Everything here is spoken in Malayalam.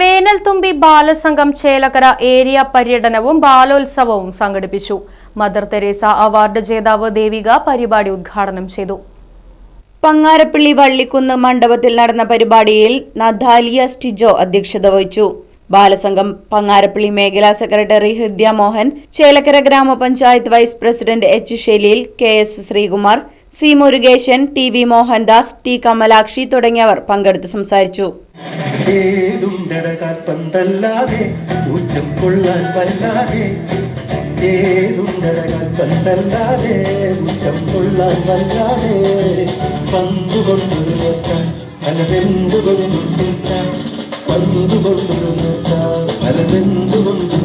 വേനൽത്തുമ്പി ബാലസംഘം ചേലക്കര ഏരിയ പര്യടനവും ബാലോത്സവവും സംഘടിപ്പിച്ചു. മദർ തെരേസ അവാർഡ് ജേതാവ് ദേവിക പരിപാടി ഉദ്ഘാടനം ചെയ്തു. പങ്ങാരപ്പള്ളി വള്ളിക്കുന്ന് മണ്ഡപത്തിൽ നടന്ന പരിപാടിയിൽ നദാലിയ സ്റ്റിജോ അധ്യക്ഷത വഹിച്ചു. ബാലസംഘം പങ്ങാരപ്പള്ളി മേഖലാ സെക്രട്ടറി ഹൃദ്യ മോഹൻ ചേലക്കര ഗ്രാമപഞ്ചായത്ത് vice president H Shaleel K S Sreekumar C Murukesan T V Mohandas T Kamalakshi തുടങ്ങിയവർ പങ്കെടുത്ത് സംസാരിച്ചു. പലവെന്തുകൊണ്ടും